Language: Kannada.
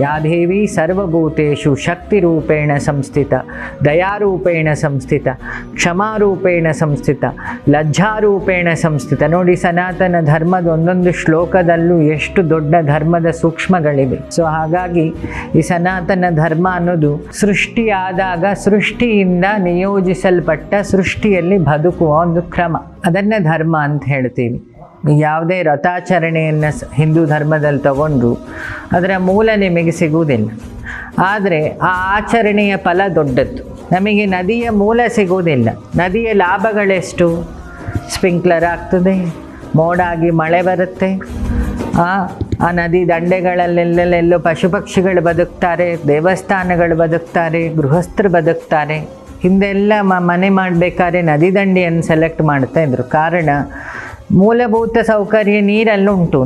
ಯಾ ದೇವಿ ಶಕ್ತಿ ಶಕ್ತಿರೂಪೇಣ ಸಂಸ್ಥಿತ, ದಯಾರೂಪೇಣ ಸಂಸ್ಥಿತ, ಕ್ಷಮಾರೂಪೇಣ ಸಂಸ್ಥಿತ, ಲಜ್ಜಾರೂಪೇಣ ಸಂಸ್ಥಿತ. ನೋಡಿ, ಸನಾತನ ಧರ್ಮದ ಒಂದೊಂದು ಶ್ಲೋಕದಲ್ಲೂ ಎಷ್ಟು ದೊಡ್ಡ ಧರ್ಮದ ಸೂಕ್ಷ್ಮಗಳಿವೆ. ಸೊ ಹಾಗಾಗಿ ಈ ಸನಾತನ ಧರ್ಮ ಅನ್ನೋದು ಸೃಷ್ಟಿಯಾದಾಗ ಸೃಷ್ಟಿಯಿಂದ ನಿಯೋಜಿಸಲ್ಪಟ್ಟ ಸೃಷ್ಟಿಯಲ್ಲಿ ಬದುಕುವ ಒಂದು ಕ್ರಮ. ಅದನ್ನ ಧರ್ಮ ಅಂತ ಹೇಳ್ತೀವಿ. ಯಾವುದೇ ರಥಾಚರಣೆಯನ್ನು ಹಿಂದೂ ಧರ್ಮದಲ್ಲಿ ತಗೊಂಡು ಅದರ ಮೂಲ ನಿಮಗೆ ಸಿಗುವುದಿಲ್ಲ. ಆದರೆ ಆ ಆಚರಣೆಯ ಫಲ ದೊಡ್ಡದ್ದು. ನಮಗೆ ನದಿಯ ಮೂಲ ಸಿಗುವುದಿಲ್ಲ. ನದಿಯ ಲಾಭಗಳೆಷ್ಟು? ಸ್ಪ್ರಿಂಕ್ಲರ್ ಆಗ್ತದೆ, ಮೋಡಾಗಿ ಮಳೆ ಬರುತ್ತೆ. ಆ ನದಿ ದಂಡೆಗಳಲ್ಲೆಲ್ಲೆಲ್ಲೆಲ್ಲೋ ಪಶು ಪಕ್ಷಿಗಳು ಬದುಕ್ತಾರೆ, ದೇವಸ್ಥಾನಗಳು ಬದುಕ್ತಾರೆ, ಗೃಹಸ್ಥರು ಬದುಕ್ತಾರೆ. ಹಿಂದೆಲ್ಲ ಮನೆ ಮಾಡಬೇಕಾದ್ರೆ ನದಿ ದಂಡೆಯನ್ನು ಸೆಲೆಕ್ಟ್ ಮಾಡ್ತಾ ಇದ್ರು. ಕಾರಣ ಮೂಲಭೂತ ಸೌಕರ್ಯ ನೀರಲ್ಲುಂಟು.